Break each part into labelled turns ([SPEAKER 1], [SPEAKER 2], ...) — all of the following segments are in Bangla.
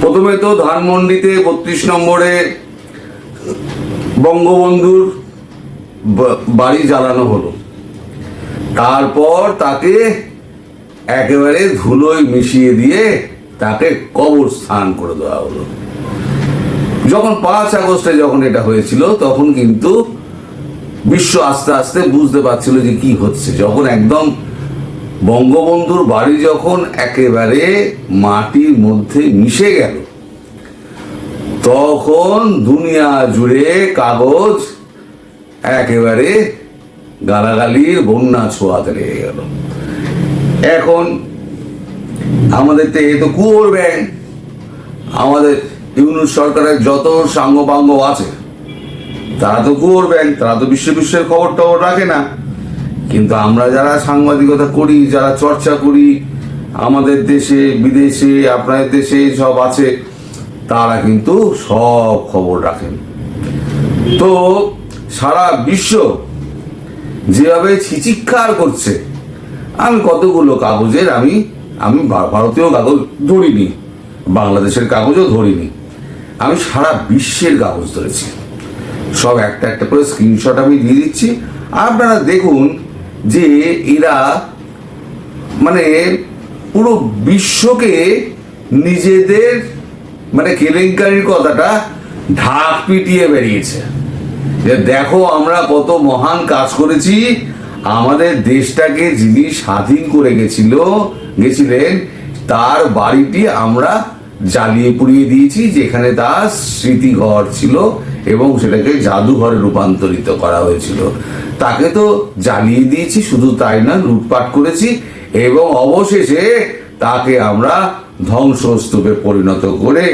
[SPEAKER 1] প্রথমে তো ধানমন্ডিতে বত্রিশ নম্বরে বঙ্গবন্ধুর বাড়ি জ্বালানো হলো। তারপর তাকে একেবারে ধুলোয় মিশিয়ে দিয়ে তাকে কবর স্থান করে দেওয়া হলো। যখন পাঁচ আগস্টে যখন এটা হয়েছিল, তখন কিন্তু বিশ্ব আস্তে আস্তে বুঝতে পারছিল যে কি হচ্ছে। যখন একদম বঙ্গবন্ধুর বাড়ি যখন একেবারে মাটির মধ্যে মিশে গেল, তখন দুনিয়া জুড়ে কাগজ একেবারে গালাগালির বন্যা ছোঁয়াতে লেগে গেল। এখন আমাদের তো এ তো কুয়োর ব্যাংক আমাদের ইউনুস সরকারের যত সাঙ্গপাঙ্গ আছে, তারা তো কুয়োর ব্যাংক তারা তো বিশ্ব বিশ্বের খবর টবর রাখে না। কিন্তু আমরা যারা সাংবাদিকতা করি, যারা চর্চা করি, আমাদের দেশে, বিদেশে, আপনাদের দেশে সব আছে, তারা কিন্তু সব খবর রাখেন। তো সারা বিশ্ব যেভাবে ছিচিৎকার করছে, আমি কতগুলো কাগজের আমি আমি ভারতীয় কাগজ ধরিনি, বাংলাদেশের কাগজও ধরিনি, আমি সারা বিশ্বের কাগজ ধরেছি। সব একটা একটা করে স্ক্রিনশট আমি দিয়ে দিচ্ছি। আপনারা দেখুন যে এরা মানে পুরো বিশ্বকে নিজেদের মানে কেলেঙ্কারির কথাটা ঢাক পিটিয়ে বেরিয়েছে। যে দেখো আমরা কত মহান কাজ করেছি, আমাদের দেশটাকে যিনি স্বাধীন করে গেছিল, গেছিলেন, তার বাড়িটি আমরা জ্বালিয়ে পুড়িয়ে দিয়েছি, যেখানে তার স্মৃতিঘর ছিল এবং সেটাকে জাদুঘরে রূপান্তরিত করা হয়েছিল। তাকে তো জ্বালিয়ে দিয়েছি, শুধু তাই না, লুটপাট করেছি এবং অবশেষে তাকে আমরা ধ্বংসস্তূপে পরিণত করে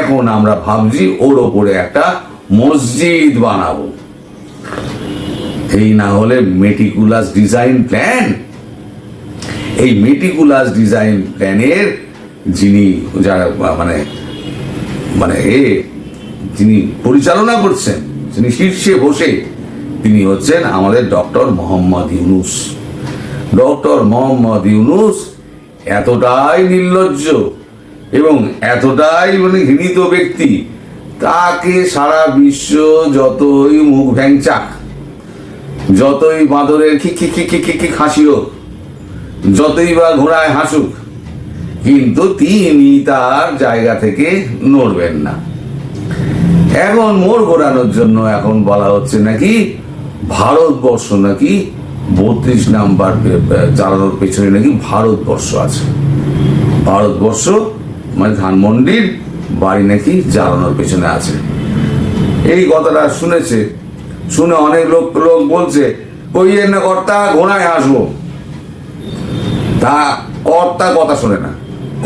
[SPEAKER 1] এখন আমরা ভাবছি ওর ওপরে একটা মসজিদ বানাবো। এই না হলে মেটিকুলাস ডিজাইন প্ল্যান এই মেটিকুলাস ডিজাইন প্ল্যানের যিনি যারা মানে মানে এ, যিনি পরিচালনা করছেন, যিনি শীর্ষে বসে তিনি হচ্ছেন আমাদের ডক্টর মোহাম্মদ ইউনুস। ডক্টর মোহাম্মদ ইউনুস এতটাই নির্লজ্জ এবং এতটাই মানে ঘৃণিত ব্যক্তি, তাকে সারা বিশ্ব যতই মুখ ভ্যাংচাক, যতই বাঁদরের খিক খিক খিক হাসি হোক, যতই বা ঘোড়ায় হাসুক, কিন্তু তিনি তার জায়গা থেকে নড়বেন না। এখন মোড় ঘোরানোর জন্য এখন বলা হচ্ছে নাকি ভারতবর্ষ নাকি বত্রিশ নাম্বার চালানোর পেছনে নাকি ভারতবর্ষ আছে। ভারতবর্ষ মানে ধানমন্ডির বাড়ি নাকি জ্বালানোর পেছনে আছে। এই কথাটা শুনেছে, শুনে অনেক লোক লোক বলছে, ওই না কর্তা, ঘোড়ায় হাসবো। তা কর্তা কথা শোনে না।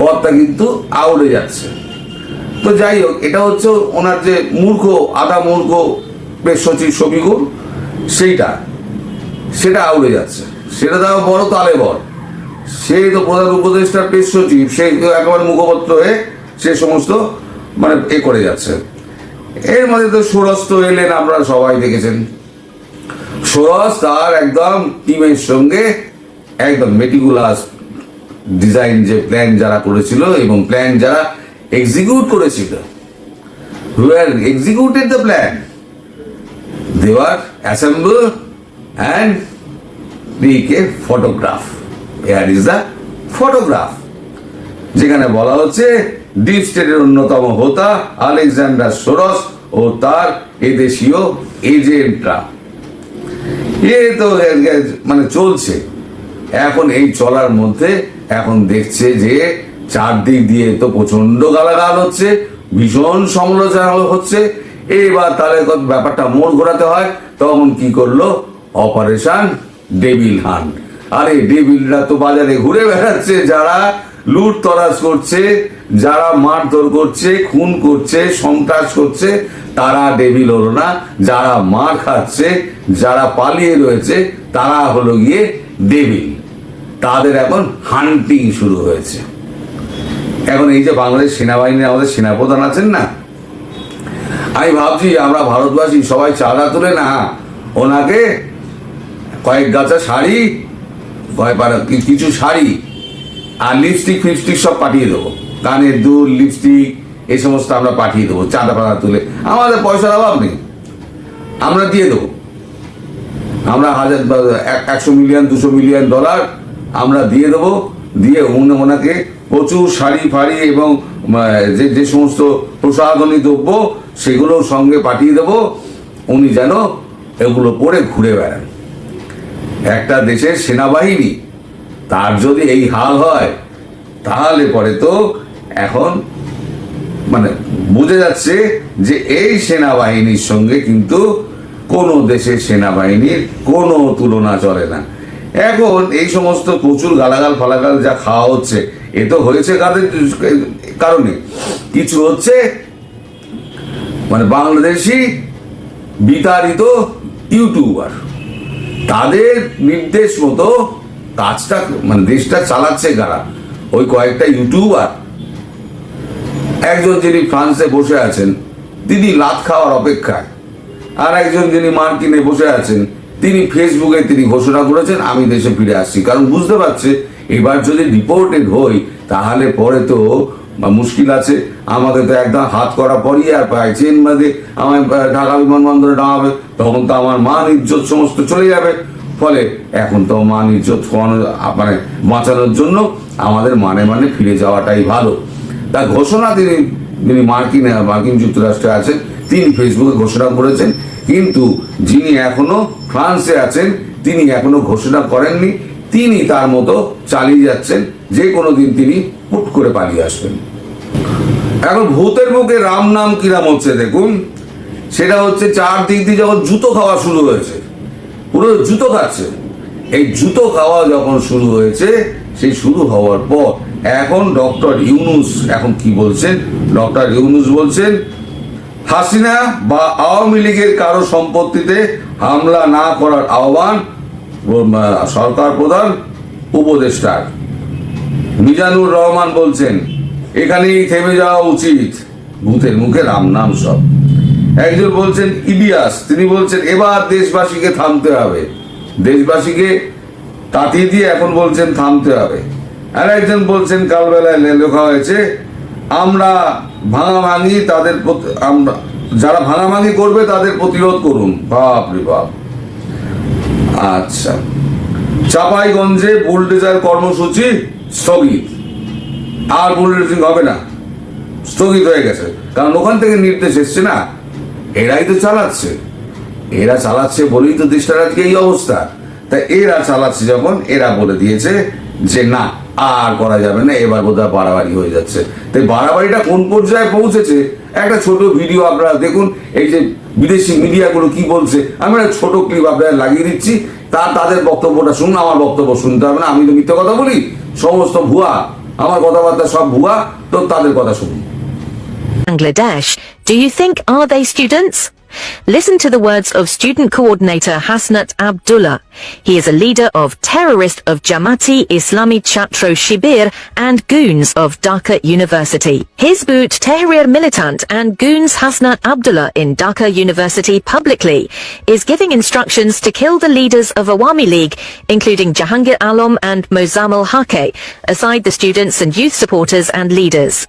[SPEAKER 1] কর্তা কিন্তু আউড়ে যাচ্ছে। তো যাই হোক, এটা হচ্ছে ওনার যে মূর্খ, আধা মূর্খ বেশ সচিব সবিগুর সেইটা, সেটা আউড়ে যাচ্ছে। সেটা তাও বড় তালে বড় সেই তো প্রধান উপদেষ্টার পেশ সচিব সে তো একেবারে মুখপত্র হয়ে সে সমস্ত মানে এ করে যাচ্ছে। এর মধ্যে তো সুরস্ত এলেন আপনারা সবাই দেখেছেন। সুরজ তার একদম টিমের সঙ্গে একদম মেটিকুলাস ডিজাইন যে প্ল্যান যারা করেছিল এবং প্ল্যান যারা এক্সিকিউট করেছিল। Who are executed the plan they are assemble and take a photograph here is the photograph যেখানে বলা হচ্ছে ডিপ স্টেটের অন্যতম হোতা আলেকজান্ডার সোরস ও তার এদেশীয় এজেন্টরা। এ তো মানে চলছে। এখন এই চলার মধ্যে এখন দেখছে যে চারদিক দিয়ে তো প্রচণ্ড গালাগাল হচ্ছে, ভীষণ সমালোচনা হচ্ছে। এবার তাহলে ব্যাপারটা মোড় ঘোরাতে হয়, তখন কি করল? অপারেশন ডেভিল হান আরে ডেভিলরা তো বাজারে ঘুরে বেড়াচ্ছে, যারা লুট তরাজ করছে, যারা মারধর করছে, খুন করছে, সন্ত্রাস করছে, তারা ডেভিল হলো না। যারা মার খাচ্ছে, যারা পালিয়ে রয়েছে, তারা হলো গিয়ে ডেভিল। তাদের এখন হান্টিং শুরু হয়েছে। এখন এই যে বাংলাদেশ সেনাবাহিনীর আমাদের সেনাপ্রধান আছেন না আমি ভাবছি, আমরা ভারতবাসী সবাই চাঁদা তুলে না, ওনাকে কয়েক গাছা শাড়ি, কয়েক কিছু শাড়ি আর লিপস্টিক ফিপস্টিক সব পাঠিয়ে দেবো। কানের দুল লিপস্টিক এই সমস্ত আমরা পাঠিয়ে দেবো, চাঁদা পাতা তুলে। আমাদের পয়সার অভাব নেই। আমরা দিয়ে দেবো। আমরা হাজার এক- একশো মিলিয়ন দুশো মিলিয়ন ডলার আমরা দিয়ে দেবো, দিয়ে উনি ওনাকে প্রচুর শাড়ি ফাড়ি এবং যে যে সমস্ত প্রসাধনী দ্রব্য সেগুলো সঙ্গে পাঠিয়ে দেবো। উনি যেন এগুলো পরে ঘুরে বেড়ান। একটা দেশের সেনাবাহিনী, তার যদি এই হাল হয়, তাহলে পরে তো এখন মানে বুঝে যাচ্ছে যে এই সেনাবাহিনীর সঙ্গে কিন্তু কোনো দেশের সেনাবাহিনীর কোনো তুলনা চলে না। এখন এই সমস্ত প্রচুর গালাগাল ফালাগাল যা খাওয়া হচ্ছে এ তো হয়েছে কাদের কারণে? কিছু হচ্ছে মানে বাংলাদেশি বিতাড়িত ইউটিউবার, তাদের নির্দেশ মতো কাজটা মানে দেশটা চালাচ্ছে কারা? ওই কয়েকটা ইউটিউবার। একজন যিনি ফ্রান্সে বসে আছেন, তিনি লাত খাওয়ার অপেক্ষায়, আর একজন যিনি মার্কিনে বসে আছেন তিনি ফেসবুকে তিনি ঘোষণা করেছেন আমি দেশে ফিরে আসছি। কারণ বুঝতে পারছে এবার যদি রিপোর্টেড হই তাহলে পরে তো মুশকিল আছে। আমাকে তো একদম হাত করা পরই আর পায় চেন বাঁধে আহ, ঢাকা বিমানবন্দরে নামাবে তখন তো আমার মান ইজ্জত সমস্ত চলে যাবে। ফলে এখন তো মান ইজ্জত মানে বাঁচানোর জন্য আমাদের মানে মানে ফিরে যাওয়াটাই ভালো। তা ঘোষণা তিনি যিনি মার্কিন মার্কিন যুক্তরাষ্ট্রে আছেন তিনি ফেসবুকে ঘোষণা করেছেন। কিন্তু যিনি এখনও ফ্রান্সে আছেন, তিনি এখনও ঘোষণা করেননি, তিনি তার মতো চালিয়ে যাচ্ছেন, যে কোনো দিন তিনি হুট করে পালিয়ে আসবেন। এখন ভূতের মুখে রাম নাম কিরাম হচ্ছে দেখুন, সেটা হচ্ছে চারদিক দিয়ে যখন জুতো খাওয়া শুরু হয়েছে, পুরো জুতো খাচ্ছে, এই জুতো খাওয়া যখন শুরু হয়েছে, সেই শুরু হওয়ার পর এখন ডক্টর ইউনুস এখন কি বলছেন? ডক্টর ইউনুস বলছেন হাসিনা বা আওয়ামী লীগের কারও সম্পত্তিতে হামলা না করার আহ্বান সরকার প্রধান, উপদেষ্টার। মিজানুর রহমান বলছেন, এখানেই থেমে যাওয়া উচিত। ভূতের মুখে রাম নাম সব। একজন বলছেন, ইবিয়াস। তিনি বলছেন, এবার দেশবাসীকে থামতে হবে। দেশবাসীকে তাতিয়ে দিয়ে এখন বলছেন, থামতে হবে। আর একজন বলছেন, কালবেলায় লেখা হয়েছে আমরা ভাঙাভাঙি তাদের আমরা যারা ভাঙাভাঙি করবে তাদের প্রতিরোধ করুন। বাপ রে বাপ। আচ্ছা। চাপাইগঞ্জে বুলডেজার কর্মসূচি স্থগিত। আর বুলডেজিং হবে না। স্থগিত হয়ে গেছে। কারণ ওখান থেকে নির্দেশ এসছে না। এরাই তো চালাচ্ছে। এরা চালাচ্ছে বলেই তো দেশটার আজকে এই অবস্থা। তা এরা চালাচ্ছে যখন, এরা বলে দিয়েছে যে না। আর করা যাবে না এবার বোধহয় বাড়াবাড়ি হয়ে যাচ্ছে। তাই বাড়াবাড়িটা কোন পর্যায়ে পৌঁছেছে? একটা ছোট ভিডিও আপনারা দেখুন এই যে বিদেশি মিডিয়াগুলো কি বলছে। আমি একটা ছোট ক্লিপ আপনারা লাগিয়ে দিচ্ছি তা তাদের বক্তব্যটা শুনুন আমার বক্তব্য শুনতে হবে না আমি তো মিথ্যে কথা বলি সমস্ত ভুয়া আমার কথাবার্তা সব ভুয়া তো তাদের কথা শুনুন।
[SPEAKER 2] Bangladesh, do you think are they students? Listen to the words of student coordinator Hasnat Abdullah. He is a leader of terrorist of Jamati Islami Chatro Shibir and goons of Dhaka University. Hizbut Tahrir militant and goons Hasnat Abdullah in Dhaka University publicly is giving instructions to kill the leaders of Awami League, including Jahangir Alam and Mozammel Hake, aside the students and youth supporters and leaders.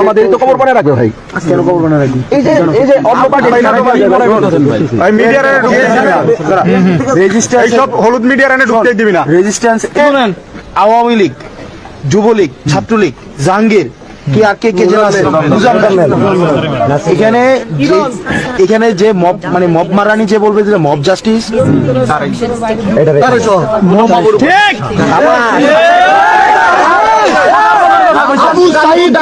[SPEAKER 3] আমাদের তো খবর পড়ে রাখবে ভাই। কেন খবর পড়ে রাখবি এই যে এই যে অন্য পার্টি
[SPEAKER 4] ভাই মিডিয়ার এনে ঢুকতে দিবি না।
[SPEAKER 3] রেজিস্ট্রেশন
[SPEAKER 4] এইসব হলুদ মিডিয়ার এনে ঢুকতে দিবি না।
[SPEAKER 3] রেজিস্ট্যান্স শুনেন। আওয়ামী লীগ যুবলীগ ছাত্রলীগ জাহাঙ্গীর কে আর কে কে আছে? বুঝান এখানে এখানে যে মব মানে মব মারানি যে বলবে যে মব জাস্টিস। ঠিক। Abu Saeed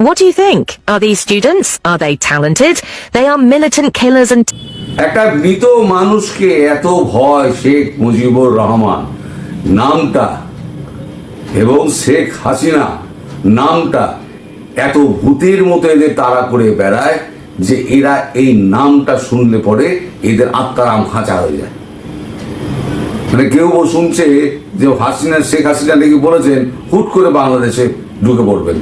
[SPEAKER 2] What do you think? Are these students? Are they talented? They are militant killers and
[SPEAKER 1] একটা মৃত মানুষকে এত ভয় শেখ মুজিবুর রহমান নামটা এবং শেখ হাসিনা নামটা এত ভূতের মতো এদের তাড়া করে বেড়ায় যে এরা এই নামটা শুনলে পরে এদের আত্মারাম খাঁচা হয়ে যায় মানে কেউ শুনছে যে হাসিনা, শেখ হাসিনা নাকি বলেছেন, হুট করে বাংলাদেশে ঢুকে পড়বেন।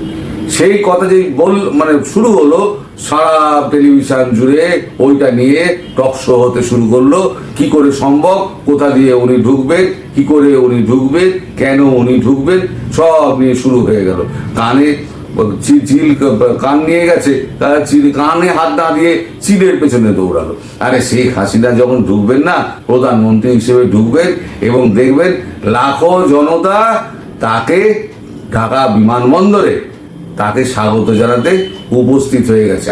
[SPEAKER 1] সেই কথা যে বল মানে শুরু হলো, সারা টেলিভিশন জুড়ে ওইটা নিয়ে টক শো হতে শুরু করল। কি করে সম্ভব? কোথা দিয়ে উনি ঢুকবেন? কি করে উনি ঢুকবেন? কেন উনি ঢুকবেন? সব নিয়ে শুরু হয়ে গেল। কানে চিল কান নিয়ে গেছে তারা চিল কানে হাত না দিয়ে চিলের পেছনে দৌড়ালো। আরে শেখ হাসিনা যখন ঢুকবেন না, প্রধানমন্ত্রী হিসেবে ঢুকবেন এবং দেখবেন লাখো জনতা তাকে ঢাকা বিমানবন্দরে তাকে স্বাগত জানাতে উপস্থিত হয়ে গেছে।